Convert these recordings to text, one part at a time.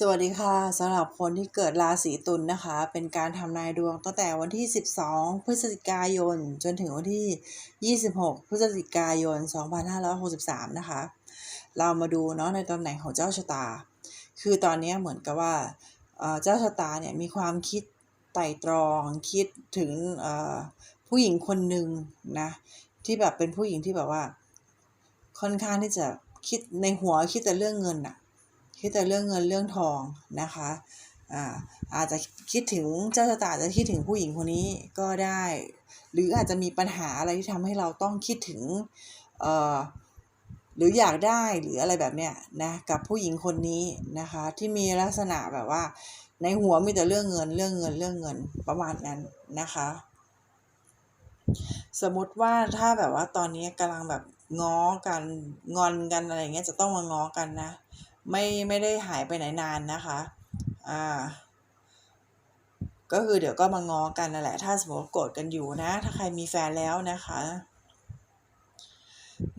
สวัสดีค่ะสำหรับคนที่เกิดราศีตุลนะคะ เป็นการทำนายดวงตั้งแต่วันที่ 12 พฤศจิกายน จนถึงวันที่ 26 พฤศจิกายน 2563 นะคะ เรามาดูเนาะในตำแหน่งของเจ้าชะตา คือตอนนี้เหมือนกับว่าเจ้าชะตาเนี่ยมีความคิดไตร่ตรอง คิดถึงผู้หญิงคนหนึ่งนะ ที่แบบเป็นผู้หญิงที่แบบว่า ค่อนข้างที่จะคิดในหัวคิดแต่เรื่องเงินอะ คิดแต่เรื่องเงินเรื่องทองนะคะอ่าอาจจะคิดถึงเจ้าชะตาจจะคิดถึงผู้หญิงคนนี้ก็ได้ หรืออาจจะมีปัญหาอะไรที่ทำให้เราต้องคิดถึงเอ่อหรืออยากได้หรืออะไรแบบเนี้ยนะกับผู้หญิงคนนี้นะคะที่มีลักษณะแบบว่า ในหัวมีแต่เรื่องเงินเรื่องเงินเรื่องเงินประมาณนั้นนะคะ สมมติว่าถ้าแบบว่าตอนนี้กำลังแบบง้อกันงอนกันอะไรเงี้ยจะต้องมาง้อกันนะ ไม่ไม่ได้หายไปไหนนานนะคะ อ่า ก็คือเดี๋ยวก็มาง้อกันนั่นแหละ ถ้าสมมติโกรธกันอยู่นะ ถ้าใครมีแฟนแล้วนะคะ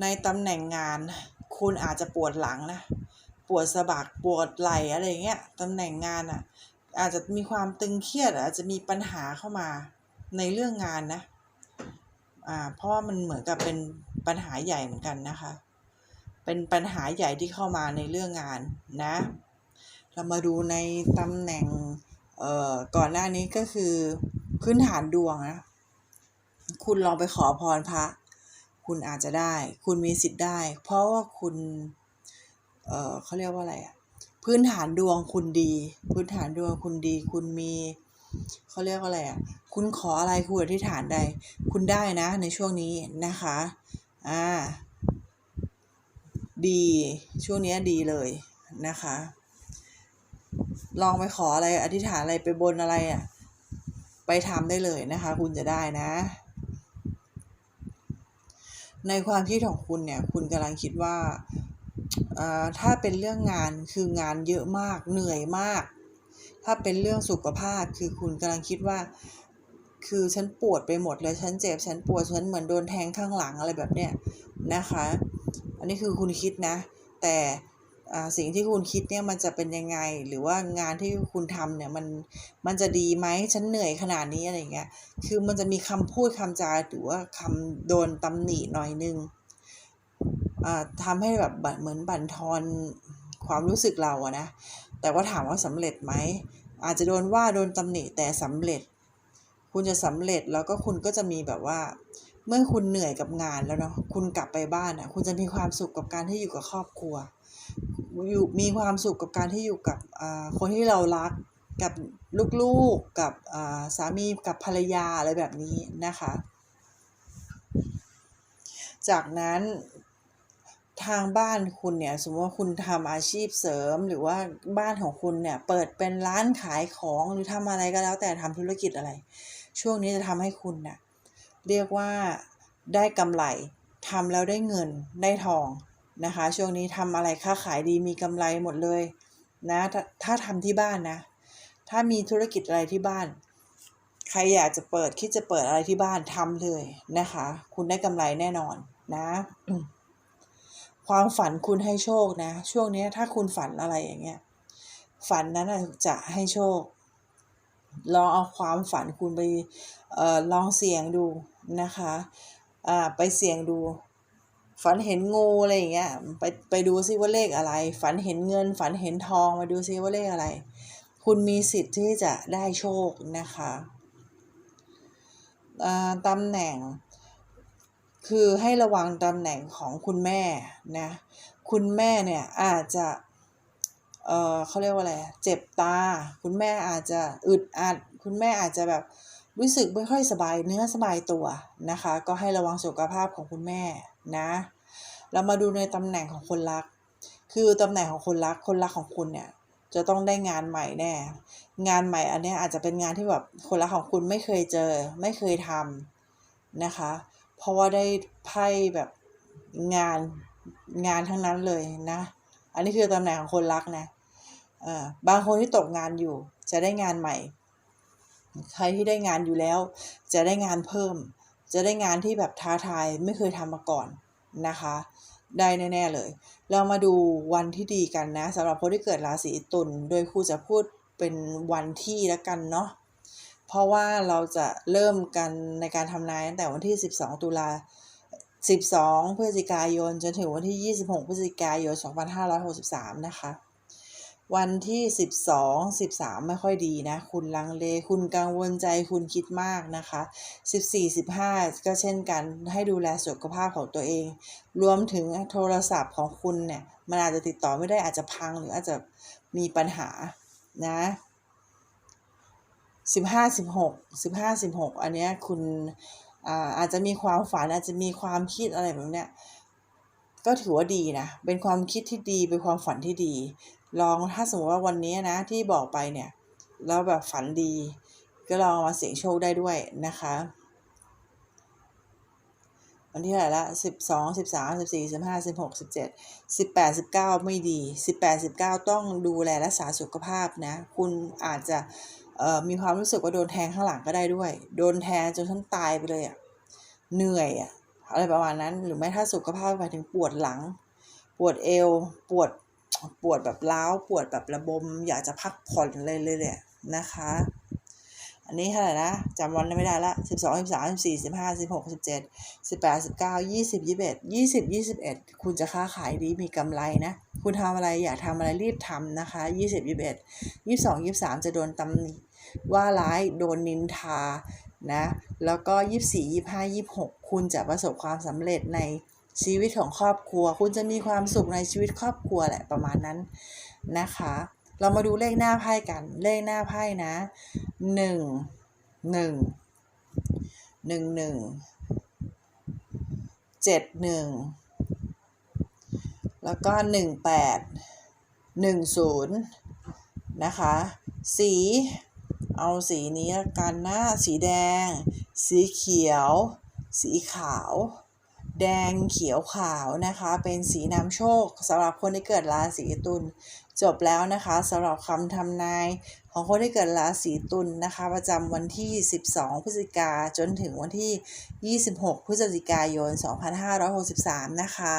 ในตำแหน่งงานคุณอาจจะปวดหลังนะ ปวดสะบัก ปวดไหล่อะไรเงี้ย ตำแหน่งงานอะ อาจจะมีความตึงเครียด อาจจะมีปัญหาเข้ามาในเรื่องงานนะ อ่า เพราะว่ามันเหมือนกับเป็นปัญหาใหญ่เหมือนกันนะคะ เป็นปัญหาใหญ่ที่เข้ามาในเรื่องงานนะ เรามาดูในตำแหน่งเอ่อก่อนหน้านี้ก็คือพื้นฐานดวงนะคุณลองไปขอพรพระ คุณอาจจะได้ คุณมีสิทธิ์ได้ เพราะว่าคุณ เอ่อเขาเรียกว่าอะไรอะพื้นฐานดวงคุณดี พื้นฐานดวงคุณดี คุณมีเขาเรียกว่าอะไรอะคุณขออะไรคุณอธิษฐานใด คุณได้นะในช่วงนี้นะคะ อ่า ดีช่วงนี้ดีเลยนะคะ ลองไปขออะไรอธิษฐานอะไรไปบนอะไรอะ ไปทำได้เลยนะคะ คุณจะได้นะ ในความคิดของคุณเนี่ย คุณกำลังคิดว่าถ้าเป็นเรื่องงานคืองานเยอะมากเหนื่อยมาก ถ้าเป็นเรื่องสุขภาพคือคุณกำลังคิดว่า คือฉันปวดไปหมดเลยฉันเจ็บฉันปวดฉันเหมือนโดนแทงข้างหลังอะไรแบบเนี้ยนะคะ นนี้คือคุณคิดนะ แต่สิ่งที่คุณคิดเนี่ยมันจะเป็นยังไง หรือว่างานที่คุณทำเนี่ยมันมันจะดีไหมฉันเหนื่อยขนาดนี้อะไรเงี้ยคือมันจะมีคำพูดคำจาหรือว่าคำโดนตำหนิหน่อยนึงอ่าทำให้แบบเหมือนบั่นทอนความรู้สึกเราอะนะแต่ว่าถามว่าสำเร็จไหมอาจจะโดนว่าโดนตำหนิแต่สำเร็จ คุณจะสำเร็จแล้วก็คุณก็จะมีแบบว่า เมื่อคุณเหนื่อยกับงานแล้วเนาะคุณกลับไปบ้านอะ คุณจะมีความสุขกับการที่อยู่กับครอบครัว อยู่มีความสุขกับการที่อยู่กับอ่าคนที่เรารักกับลูกๆกับอ่าสามีกับภรรยาอะไรแบบนี้นะคะ จากนั้นทางบ้านคุณเนี่ยสมมติว่าคุณทำอาชีพเสริมหรือว่าบ้านของคุณเนี่ยเปิดเป็นร้านขายของหรือทำอะไรก็แล้วแต่ทำธุรกิจอะไร ช่วงนี้จะทำให้คุณน่ะ เรียกว่าได้กำไรทำแล้วได้เงินได้ทองนะคะ ช่วงนี้ทำอะไรค้าขายดีมีกำไรหมดเลยนะถ้าถ้าทำที่บ้านนะ ถ้ามีธุรกิจอะไรที่บ้าน ใครอยากจะเปิดคิดจะเปิดอะไรที่บ้านทำเลยนะคะ คุณได้กำไรแน่นอนนะ ความฝันคุณให้โชคนะ ช่วงนี้ถ้าคุณฝันอะไรอย่างเงี้ยฝันนั้นจะให้โชค ลองเอาความฝันคุณไปเอ่อลองเสี่ยงดูนะคะอ่าไปเสี่ยงดู ฝันเห็นงูอะไรอย่างเงี้ยไปไปดูซิว่าเลขอะไร ฝันเห็นเงิน ฝันเห็นทองมาดูซิว่าเลขอะไร คุณมีสิทธิ์ที่จะได้โชคนะคะอ่าตำแหน่งคือให้ระวังตำแหน่งของคุณแม่นะ คุณแม่เนี่ยอาจจะ เออเขาเรียกว่าอะไร เจ็บตา คุณแม่อาจจะอึดอัด คุณแม่อาจจะแบบรู้สึกไม่ค่อยสบายเนื้อสบายตัวนะคะ ก็ให้ระวังสุขภาพของคุณแม่นะ เรามาดูในตำแหน่งของคนรัก คือตำแหน่งของคนรัก คนรักของคุณเนี่ยจะต้องได้งานใหม่แน่ งานใหม่อันนี้อาจจะเป็นงานที่แบบคนรักของคุณไม่เคยเจอ ไม่เคยทำนะคะ เพราะว่าได้ไพ่แบบงานงานทั้งนั้นเลยนะ อันนี้คือตำแหน่งของคนรักนะ บางคนที่ตกงานอยู่ จะได้งานใหม่ ใครที่ได้งานอยู่แล้ว จะได้งานเพิ่ม จะได้งานที่แบบท้าทายไม่เคยทำมาก่อนนะคะ ได้แน่ ๆ เลย เรามาดูวันที่ดีกันนะสำหรับคนที่เกิดราศีตุลโดยครูจะพูดเป็นวันที่แล้วกันเนาะเพราะว่าเราจะเริ่มกันในการทำนายตั้งแต่วันที่ 12 ตุลา12 พฤศจิกายน จนถึงวันที่ 26 พฤศจิกายน 2563 นะคะ วันที่12 13ไม่ค่อยดีนะ คุณลังเล คุณกังวลใจคุณคิดมากนะคะ14 15ก็เช่นกันให้ดูแลสุขภาพของตัวเอง รวมถึงโทรศัพท์ของคุณเนี่ย มันอาจจะติดต่อไม่ได้อาจจะพังหรืออาจจะมีปัญหานะ15 16 15 16อันเนี้ยคุณอาอาจจะมีความฝันอาจจะมีความคิดอะไรแบบเนี้ยก็ถือว่าดีนะ เป็นความคิดที่ดี เป็นความฝันที่ดี ลองถ้าสมมติว่าวันนี้นะที่บอกไปเนี่ยแล้วแบบฝันดี ก็ลองเอามาเสี่ยงโชคได้ด้วยนะคะวันที่เท่าไหร่ละ12 13 14 15 16 17 18 19ไม่ดี18 19ต้องดูแลรักษาสุขภาพนะ คุณอาจจะมีความรู้สึกว่าโดนแทงข้างหลังก็ได้ด้วย โดนแทงจนฉันตายไปเลยอะเหนื่อยอะอะไรประมาณนั้น หรือไม่ถ้าสุขภาพหมายถึงปวดหลัง ปวดเอว ปวด ปวดแบบร้าวปวดแบบระบม อยากจะพักผ่อนเลยเลยเนี่ยนะคะ อันนี้เท่าไหร่นะจำวันไม่ได้ละสิบสองสิบสามสิบสี่สิบห้าสิบหกสิบเจ็ดสิบแปดสิบเก้ายี่สิบยี่สิบเอ็ดยี่สิบยี่สิบเอ็ดคุณจะค้าขายดีมีกำไรนะ คุณทำอะไรอยากทำอะไรรีบทำนะคะยี่สิบยี่สิบเอ็ดยี่สิบสองยี่สิบสามจะโดนตำหนิว่าร้ายโดนนินทานะ แล้วก็ยี่สิบสี่ยี่สิบห้ายี่สิบหกคุณจะประสบความสำเร็จใน ชีวิตของครอบครัว คุณจะมีความสุขในชีวิตครอบครัวแหละประมาณนั้นนะคะ เรามาดูเลขหน้าไพ่กัน เลขหน้าไพ่นะหนึ่งหนึ่งหนึ่งหนึ่งเจ็ดหนึ่งแล้วก็หนึ่งแปดหนึ่งศูนย์นะคะ สีเอาสีนี้ละกันนะ สีแดง สีเขียว สีขาว แดงเขียวขาวนะคะ เป็นสีนำโชคสำหรับคนที่เกิดราศีตุลจบแล้วนะคะสำหรับคำทำนายของคนที่เกิดราศีตุลนะคะ ประจำวันที่ 12 พฤศจิกาจนถึงวันที่ 26 พฤศจิกายน 2563 นะคะ